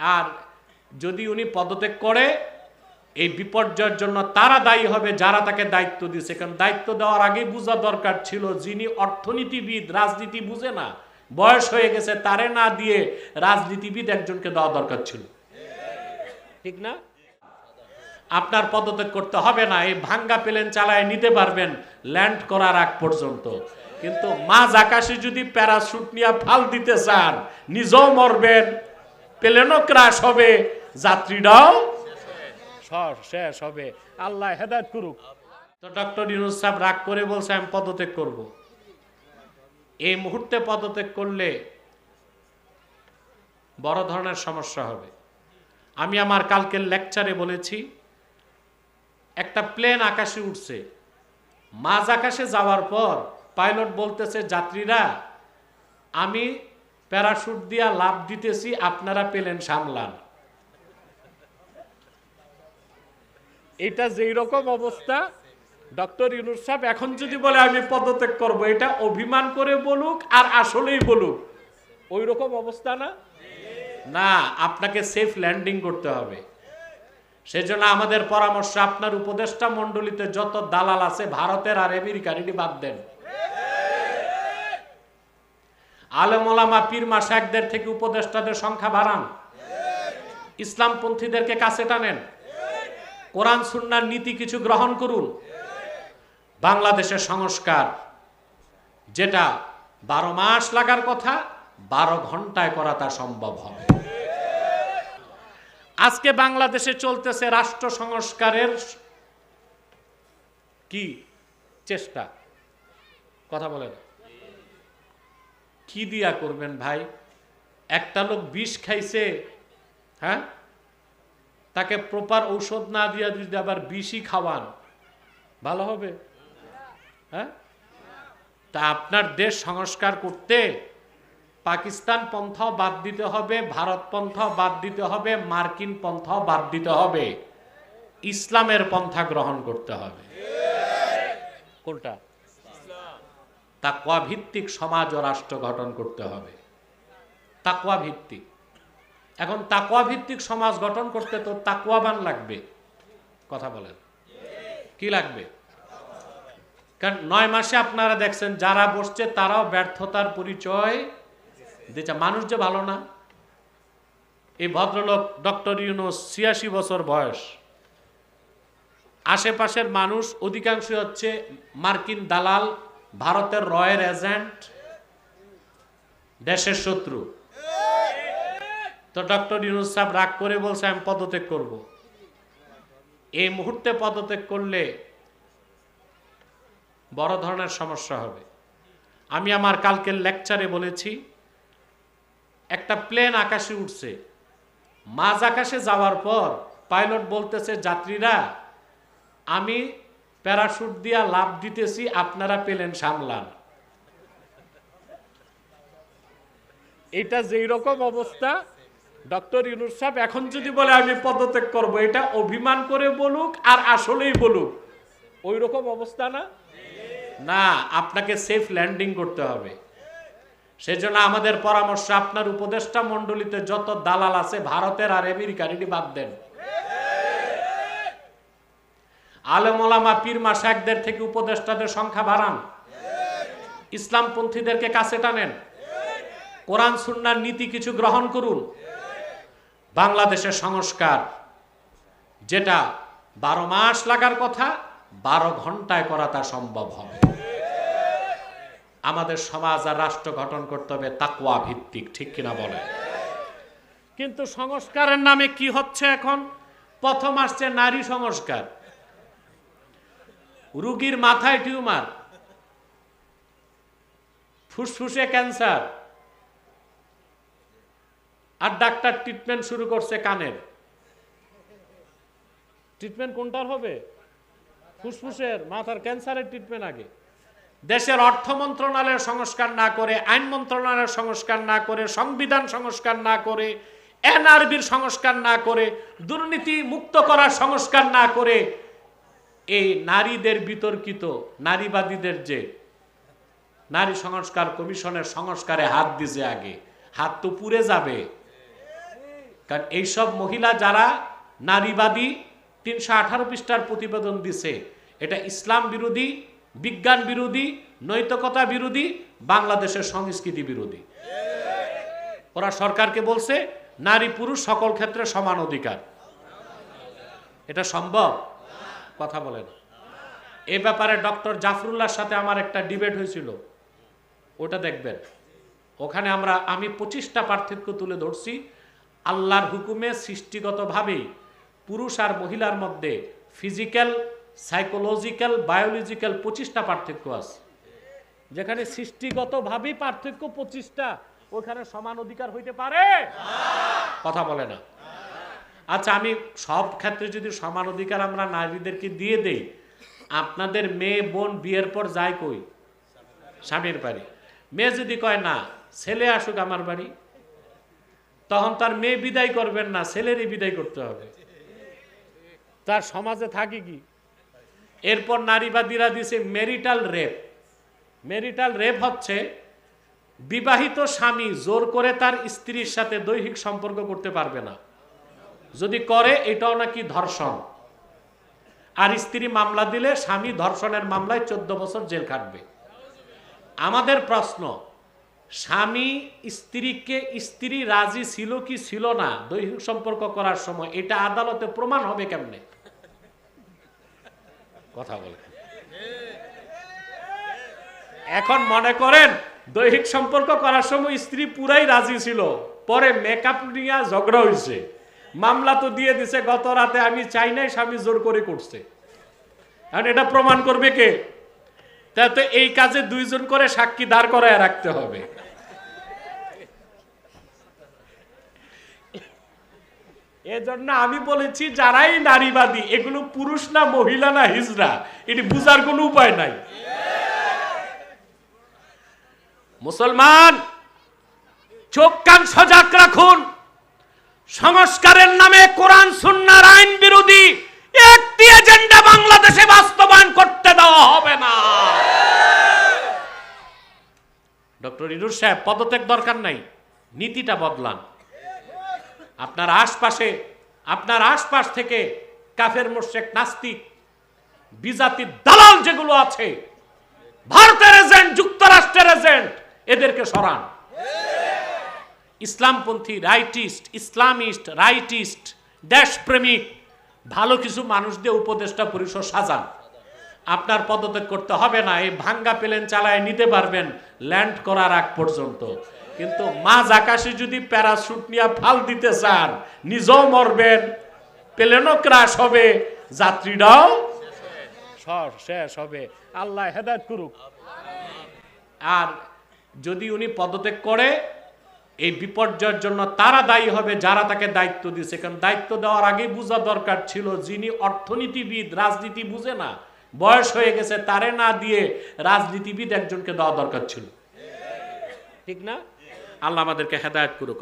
আর যদি উনি পদত্যাগ করে, এই বিপর্যয়ের জন্য তারা দায়ী হবে, যারা তাকে দায়িত্ব দিয়েছে। কারণ দায়িত্ব দেওয়ার আগেই বোঝা দরকার ছিল, যিনি অর্থনীতিবিদ, রাজনীতি বুঝে না, বয়স হয়ে গেছে, তারে না দিয়ে রাজনীতিবিদ একজনকে দেওয়া দরকার ছিল। ঠিক না? আপনার পদত্যাগ করতে হবে না, এই ভাঙ্গা প্লেন চালায় নিতে পারবেন, ল্যান্ড করার আগ পর্যন্ত। কিন্তু মাঝ আকাশে যদি প্যারাশুট নিয়ে ফাল দিতে চান, নিজেও মরবেন। প্লেনও ক্রাশ হবে যাত্রীরাও শেষ হবে। আল্লাহ হেদায়ত করুক। তো ডক্টর ইউনুস সাহেব রাগ করে বলছে আমি পদত্যাগ করব। এই মুহূর্তে পদত্যাগ করলে বড় ধরনের সমস্যা হবে। আমি আমার কালকের লেকচারে বলেছি একটা প্লেন আকাশে উঠছে। মাঝ আকাশে যাওয়ার পর পাইলট বলতেছে যাত্রীরা আমি প্যারাশুট দিয়া লাভ দিতেছি আপনারা পেলেন সামলান। এটা যেই রকম অবস্থা ডক্টর ইউনুস সাহেব এখন যদি বলে আমি পদত্যাগ করব এটা অভিমান করে বলুক আর আসলেই বলুক। ওই রকম অবস্থা না? না আপনাকে সেফ ল্যান্ডিং করতে হবে। সেজন্য আমাদের পরামর্শ আপনার উপদেষ্টা মণ্ডলীতে যত দালাল আছে ভারতের আর আমেরিকার এটি বাদ দেন। আলেমলামা পীর মাসাকদের থেকে উপদেষ্টাদের সংখ্যা বাড়ান। ইসলামপন্থীদেরকে কাছে টানেন। কোরআন, সুন্নার নীতি কিছু গ্রহণ করুন। বাংলাদেশের সংস্কার যেটা বারো মাস লাগার কথা, বারো ঘন্টায় করা তা সম্ভব হবে। আজকে বাংলাদেশে চলতেছে রাষ্ট্র সংস্কারের কি চেষ্টা? কথা বলেন। কি দিয়া করবেন ভাই? একটা লোক বিষ খাইছে হ্যাঁ? তাকে প্রপার ঔষধ না দিয়া যদি আবার বিষই খাওয়ান, ভালো হবে? হ্যাঁ? তা আপনার দেশ সংস্কার করতে পাকিস্তান পন্থাও বাদ দিতে হবে, ভারত পন্থাও বাদ দিতে হবে, মার্কিন পন্থাও বাদ দিতে হবে। ইসলামের পন্থা গ্রহণ করতে হবে। কোনটা? তাকওয়া ভিত্তিক সমাজ ও রাষ্ট্র গঠন করতে হবে। তাকওয়া ভিত্তিক এখন তাকওয়া ভিত্তিক সমাজ গঠন করতে তো তাকওয়াবান লাগবে। কথা বলেন। কি লাগবে? কারণ নয় মাসে আপনারা দেখছেন, যারা বসছে তারাও ব্যর্থতার পরিচয় দিচ্ছে। মানুষ যে ভালো না। এই ভদ্রলোক ডক্টর ইউনুস ছিয়াশি বছর বয়স। আশেপাশের মানুষ অধিকাংশ হচ্ছে মার্কিন দালাল ভারতের রয়ের এজেন্ট, দেশের শত্রু। তো ডক্টর ইউনুস সাহেব রাগ করে বলছে, আমি পদত্যাগ করব। এই মুহূর্তে পদত্যাগ করলে বড় ধরনের সমস্যা হবে। আমি আমার কালকের লেকচারে বলেছি, একটা প্লেন আকাশে উঠছে। মাঝ আকাশে যাওয়ার পর পাইলট বলতেছে, যাত্রীরা, আমি প্যারাশুট দিয়া লাভ দিতেছি, আপনারা পেলেন সামলান। এটা যেই রকম অবস্থা, ডক্টর ইউনুস সাহেব এখন যদি বলে আমি পদত্যাগ করব, এটা অভিমান করে বলুক আর আসলেই বলুক। ওই রকম অবস্থা না? না, আপনাকে সেফ ল্যান্ডিং করতে হবে। সেজন্য আমাদের পরামর্শ, আপনার উপদেষ্টা মণ্ডলীতে যত দালাল আছে, ভারতের আর আমেরিকার, এটি বাদ দেন। আলেমলামা পীর মাসাকদের থেকে উপদেষ্টাদের সংখ্যা বাড়ান। ইসলামপন্থীদেরকে কাছে টানেন। কোরআন, সুন্নার নীতি কিছু গ্রহণ করুন। বাংলাদেশের সংস্কার, যেটা বারো মাস লাগার কথা, বারো ঘন্টায় করা তা সম্ভব হবে। আমাদের সমাজ আর রাষ্ট্র গঠন করতে হবে তাকুয়া ভিত্তিক, ঠিক কিনা বলে কিন্তু সংস্কারের নামে কি হচ্ছে এখন? প্রথম আসছে নারী সংস্কার। রুগীর মাথায় টিউমার, ফুসফুসে ক্যান্সার, আর ডাক্তার ট্রিটমেন্ট শুরু করছে কানের। ট্রিটমেন্ট কোনটার হবে? ফুসফুসের, মাথার ক্যান্সারের ট্রিটমেন্ট আগে। দেশের অর্থ মন্ত্রণালয়ের সংস্কার না করে, আইন মন্ত্রণালয়ের সংস্কার না করে, সংবিধান সংস্কার না করে, এনআরবির সংস্কার না করে, দুর্নীতি মুক্ত করার সংস্কার না করে এই নারীদের বিতর্কিত, নারীবাদীদের যে নারী সংস্কার কমিশনের সংস্কারে হাত দিছে আগে, হাত তো পুড়ে যাবে। কারণ এইসব মহিলা যারা নারীবাদী, তিনশো আঠারো পৃষ্ঠার প্রতিবেদন দিছে, এটা ইসলাম বিরোধী, বিজ্ঞান বিরোধী, নৈতিকতা বিরোধী, বাংলাদেশের সংস্কৃতি বিরোধী। ওরা সরকারকে বলছে, নারী পুরুষ সকল ক্ষেত্রে সমান অধিকার। এটা সম্ভব? কথা বলেন এ ব্যাপারে ডক্টর জাফরুল্লাহর সাথে আমার একটা ডিবেট হয়েছিল। ওটা দেখবেন। ওখানে আমরা, আমি পঁচিশটা পার্থক্য তুলে ধরছি। আল্লাহর হুকুমে সৃষ্টিগতভাবেই পুরুষ আর মহিলার মধ্যে ফিজিক্যাল, সাইকোলজিক্যাল, বায়োলজিক্যাল পঁচিশটা পার্থক্য আছে। যেখানে সৃষ্টিগতভাবেই পার্থক্য পঁচিশটা, ওখানে সমান অধিকার হইতে পারে। কথা বলে না। আচ্ছা আমি সব ক্ষেত্রে যদি সমান অধিকার আমরা নারীদেরকে দিয়ে দেই, আপনাদের মেয়ে, বোন বিয়ের পর যায় কই? স্বামীর বাড়ি। মেয়ে যদি কয়, না, ছেলে আসুক আমার বাড়ি, তখন তার মেয়ে বিদায় করবেন না, ছেলেরই বিদায় করতে হবে। তার সমাজে থাকে কি? এরপর নারীবাদীরা দিছে মেরিটাল রেপ মেরিটাল রেপ হচ্ছে বিবাহিত স্বামী জোর করে তার স্ত্রীর সাথে দৈহিক সম্পর্ক করতে পারবে না। যদি করে, এটাও নাকি ধর্ষণ। আর স্ত্রী মামলা দিলে স্বামী ধর্ষণের মামলায় চোদ্দ বছর জেল খাটবে। আমাদের প্রশ্ন, স্বামী স্ত্রীকে স্ত্রী রাজি ছিল কি ছিল না দৈহিক সম্পর্ক করার সময়? এটা আদালতে প্রমাণ হবে কেমনে? কথা বলে। এখন মনে করেন, দৈহিক সম্পর্ক করার সময় স্ত্রী পুরাই রাজি ছিল, পরে মেকআপ নিয়ে ঝগড়া হয়েছে। মামলা তো দিয়ে দিছে, গত রাতে আমি চাই নাই, স্বামী জোর করে করছে। এখন এটা প্রমাণ করবে কে? তা তো এই কাজে দুইজন করে সাক্ষী দাঁড় করায় রাখতে হবে। এজন্য আমি বলেছি, যারাই নারীবাদী, এগুলো পুরুষ না, মহিলা না, হিজড়া, এটি বুঝার কোনো উপায় নাই। মুসলমান, চোখ কান সজাগ রাখুন। সংস্কারের নামে কোরআন, সুন্নার আইন বিরোধী একটি এজেন্ডা বাংলাদেশে বাস্তবায়ন করতে দেওয়া হবে না। ডক্টর ইনুর সাহেব, পদত্যাগ দরকার নাই, নীতিটা বদলান। আপনার আশপাশে, আপনার আশপাশ থেকে কাফের মোর্শেক নাস্তিক বিজাতির দালাল যেগুলো আছে, ভারতের এজেন্ট, যুক্তরাষ্ট্রের এজেন্ট, এদেরকে সরান। ইসলামপন্থী রাইটিস্ট ইসলামিস্ট রাইটিস্ট দেশপ্রেমিক ভালো কিছু মানুষ দিয়ে উপদেষ্টা পরিষদ সাজান। আপনার পদত্যাগ করতে হবে না, এই ভাঙ্গা প্লেন চালায় নিতে পারবেন ল্যান্ড করার আগ পর্যন্ত। কিন্তু মাঝ আকাশে যদি প্যারাশুট নিয়ে ফাল দিতে চান, নিজেও মরবেন, প্লেনও ক্রাশ হবে, যাত্রীরাও শেষ হবে। আল্লাহ হেদায়ত করুক। আর যদি উনি পদত্যাগ করে এই বিপর্যয়ের জন্য তারা দায়ী হবে, যারা তাকে দায়িত্ব দিয়েছে। কারণ দায়িত্ব দেওয়ার আগে বোঝা দরকার ছিল যিনি অর্থনীতিবিদ, রাজনীতি বুঝে না, বয়স হয়ে গেছে, তারে না দিয়ে রাজনীতিবিদ একজনকে দেওয়া দরকার ছিল। ঠিক না? আল্লাহ আমাদেরকে হেদায়ত করুক।